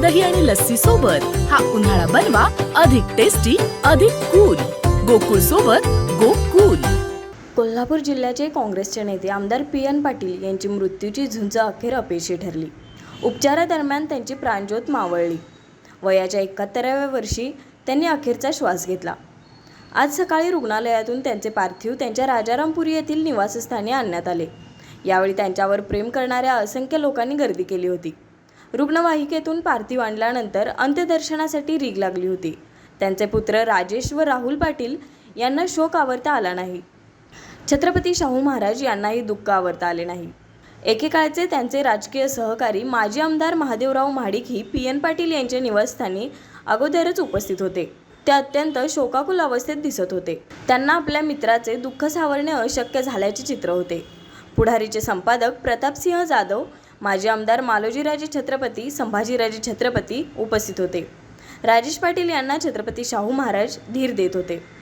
दही आणि लस्सी सोबत हा उन्हाळा बनवा अधिक टेस्टी अधिक कूल गोकुळ सोबत गोकुल. कोल्हापूर जिल्ह्याचे काँग्रेसचे नेते आमदार पी एन पाटील यांची मृत्यूची झुंज अखेर अपयशी ठरली. उपचारादरम्यान त्यांची प्राणज्योत मावळली. वयाच्या एकाहत्तराव्या वर्षी त्यांनी अखेरचा श्वास घेतला. आज सकाळी रुग्णालयातून त्यांचे पार्थिव त्यांच्या राजारामपुरी येथील निवासस्थानी आणण्यात आले. यावेळी त्यांच्यावर प्रेम करणाऱ्या असंख्य लोकांनी गर्दी केली होती. रुग्णवाहिकेतून पार्थिव आणल्यानंतर अंत्यदर्शनासाठी रीग लागली होती. त्यांचे पुत्र राजेश व राहुल पाटील यांना शोक आवरता आला नाही. छत्रपती शाहू महाराज यांनाही दुःख आवरता आले नाही. एकेकाळचे त्यांचे राजकीय सहकारी माजी आमदार महादेवराव महाडिक ही पी एन पाटील यांच्या निवासस्थानी अगोदरच उपस्थित होते. ते अत्यंत शोकाकुल अवस्थेत दिसत होते. त्यांना आपल्या मित्राचे दुःख सावरणे अशक्य झाल्याचे चित्र होते. पुढारीचे संपादक प्रतापसिंह जाधव माजी आमदार मालोजीराजे छत्रपती संभाजीराजे छत्रपती उपस्थित होते. राजेश पाटील यांना छत्रपती शाहू महाराज धीर देत होते.